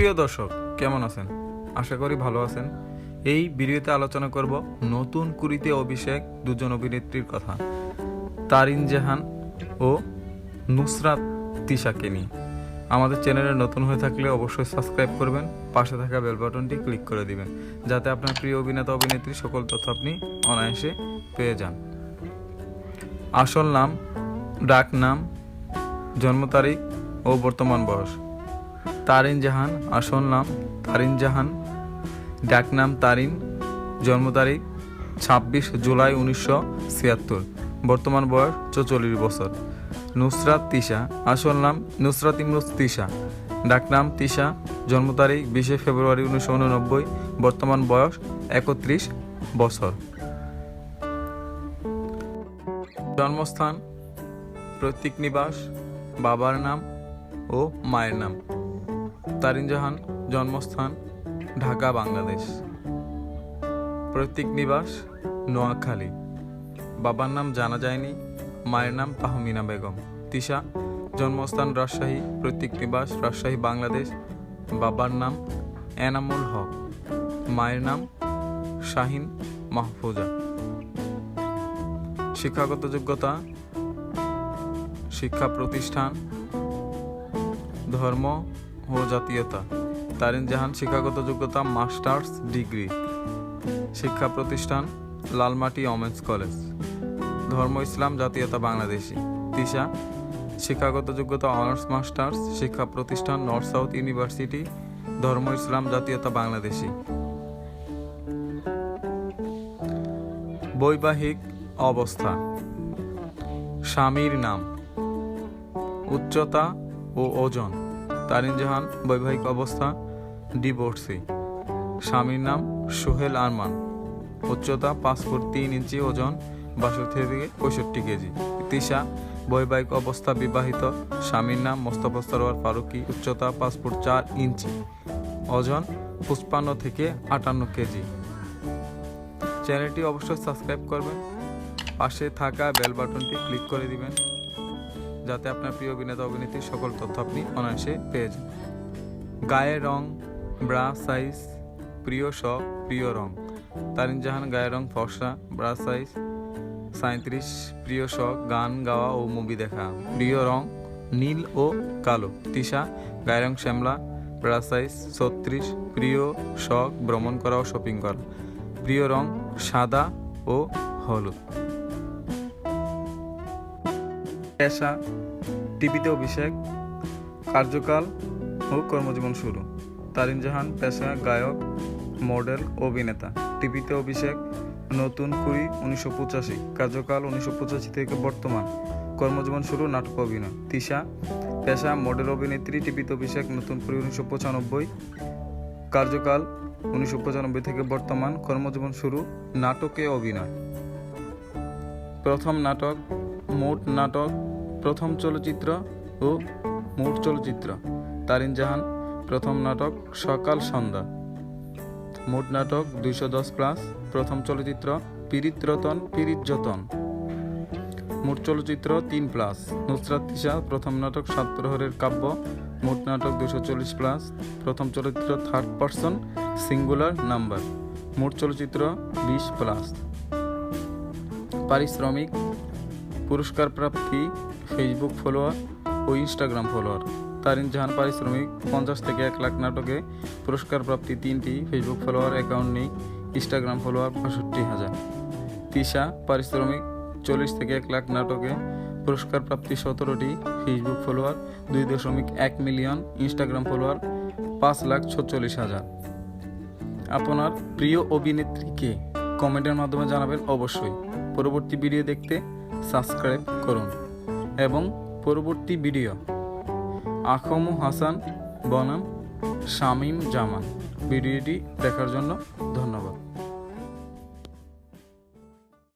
প্রিয় দর্শক, কেমন আছেন? আশা করি ভালো আছেন। এই ভিডিওতে আলোচনা করব নতুন কুড়িতে অভিষেক দুজন অভিনেত্রীর কথা, তারিন জাহান ও নুসরাত তিশাকে নিয়ে। আমাদের চ্যানেলে নতুন হয়ে থাকলে অবশ্যই সাবস্ক্রাইব করবেন, পাশে থাকা বেল বাটনটি ক্লিক করে দিবেন, যাতে আপনার প্রিয় অভিনেতা, অভিনেত্রী সকল তথ্য আপনি অনায়াসে পেয়ে যান। আসল নাম, ডাক নাম, জন্ম তারিখ ও বর্তমান বয়স। তারিন জাহান, আসল নাম তারিন জাহান। ডাকনাম তারিন, জন্ম তারিখ ছাব্বিশ জুলাই উনিশশো ছিয়াত্তর। বর্তমান বয়স চৌচল্লিশ বছর। নুসরাত তিশা, আসল নাম নুসরাত ইমরুজ তিশা। ডাকনাম তিশা, জন্ম তারিখ বিশে ফেব্রুয়ারি উনিশশো উননব্বই, বর্তমান বয়স একত্রিশ বছর। জন্মস্থান প্রতীক নিবাস, বাবার নাম ও মায়ের নাম। তারিন জাহান জন্মস্থান, ঢাকা, বাংলাদেশ। প্রতীক নিবাস, নোয়াখালী। বাবার নাম জানা যায়নি, মায়ের নাম তাহমিনা বেগম। তিশা, জন্মস্থান রাজশাহী, প্রতীক নিবাস, রাজশাহী, বাংলাদেশ। বাবার নাম এনামুল হক, মায়ের নাম শাহিন মাহফুজা। শিক্ষাগত যোগ্যতা, শিক্ষা প্রতিষ্ঠান, ধর্ম ও জাতীয়তা তারিন জাহান শিক্ষাগত যোগ্যতা মাস্টার্স ডিগ্রি। শিক্ষা প্রতিষ্ঠান লালমাটি ওমেন্স কলেজ। ধর্ম, ইসলাম, জাতীয়তা বাংলাদেশি। তিশা শিক্ষাগত যোগ্যতা অনার্স মাস্টার্স, শিক্ষা প্রতিষ্ঠান নর্থ সাউথ ইউনিভার্সিটি, ধর্ম, ইসলাম, জাতীয়তা বাংলাদেশি। বৈবাহিক অবস্থা। স্বামীর নাম। উচ্চতা ও ওজন। তারিন জাহান, বৈবাহিক অবস্থা, ডিভোর্সি। স্বামীর নাম সোহেল আরমান। উচ্চতা পাঁচ ফুট তিন ইঞ্চি, ওজন বাষট্টি থেকে পঁয়ষট্টি কেজি। তিশা, বৈবাহিক অবস্থা বিবাহিত। স্বামীর নাম মোস্তফা সরোয়ার ফারুকি, উচ্চতা পাঁচ ফুট চার ইঞ্চি। ওজন পঁচপান্ন থেকে আটান্ন কেজি। চ্যানেলটি অবশ্যই সাবস্ক্রাইব করবেন। পাশে থাকা বেল বাটনটি ক্লিক করে দিবেন। যাতে আপনার প্রিয় অভিনেতা, অভিনেত্রীর সকল তথ্য আপনি অনায়াসে পেয়ে যান। গায়ের রং, ব্রা সাইজ, প্রিয় শখ প্রিয় রং। তারিন জাহান গায়ের রং ফর্সা ব্রা সাইজ সাঁত্রিশ প্রিয় শখ গান গাওয়া ও মুভি দেখা। প্রিয় রং, নীল ও কালো। তিশা গায়ের রং, শ্যামলা, ব্রা সাইজ, ছত্রিশ, প্রিয় শখ ভ্রমণ করা ও শপিং করা। প্রিয় রং, সাদা ও হলুদ। পেশা, টিভিতে অভিষেক, কার্যকাল ও কর্মজীবন শুরু। তারিন জাহান পেশা, গায়ক, মডেল অভিনেতা। টিভিতে অভিষেক, নতুন কুড়ি উনিশশো পঁচাশি, কার্যকাল উনিশশো পঁচাশি থেকে বর্তমান। কর্মজীবন শুরু, নাটক অভিনয়। তিশা, পেশা, মডেল অভিনেত্রী, টিভিতে অভিষেক, নতুন কুড়ি উনিশশো পঁচানব্বই, কার্যকাল উনিশশো পঁচানব্বই থেকে বর্তমান। কর্মজীবন শুরু, নাটকে অভিনয়। প্রথম নাটক মোট নাটক, প্রথম চলচ্চিত্র ও মোট চলচ্চিত্র। তারিন জাহান, প্রথম নাটক, সকাল সন্ধ্যা। মোট নাটক, দুইশো দশ প্লাস প্রথম চলচ্চিত্র, পীড়িত রতন, পীড়িত যতন। মোট চলচ্চিত্র, তিন প্লাস নুসরাত তিশা, প্রথম নাটক সাত প্রহরের কাব্য। মোট নাটক দুশো চল্লিশ প্লাস প্রথম চলচ্চিত্র থার্ড পার্সন সিঙ্গুলার নাম্বার মোট চলচ্চিত্র, বিশ প্লাস পারিশ্রমিক পুরস্কার প্রাপ্তি ফেসবুক ফলোয়ার ও ইনস্টাগ্রাম ফলোয়ার তারিন জাহান পারিশ্রমিক পঞ্চাশ থেকে এক লাখ নাটকে পুরস্কার প্রাপ্তি তিনটি ফেসবুক ফলোয়ার অ্যাকাউন্ট নেই ইনস্টাগ্রাম ফলোয়ার বাষট্টি হাজার। তিশা পারিশ্রমিক চল্লিশ থেকে এক লাখ নাটকে পুরস্কার প্রাপ্তি সতেরোটি ফেসবুক ফলোয়ার দুই দশমিক এক মিলিয়ন ইনস্টাগ্রাম ফলোয়ার পাঁচ লাখ ছচল্লিশ হাজার। আপনার প্রিয় অভিনেত্রীকে কমেন্টের মাধ্যমে জানাবেন অবশ্যই। পরবর্তী ভিডিও দেখতে সাবস্ক্রাইব করুন এবং পরবর্তী ভিডিও। আখম হাসান বনাম শামীম জামান। ভিডিওটি দেখার জন্য ধন্যবাদ।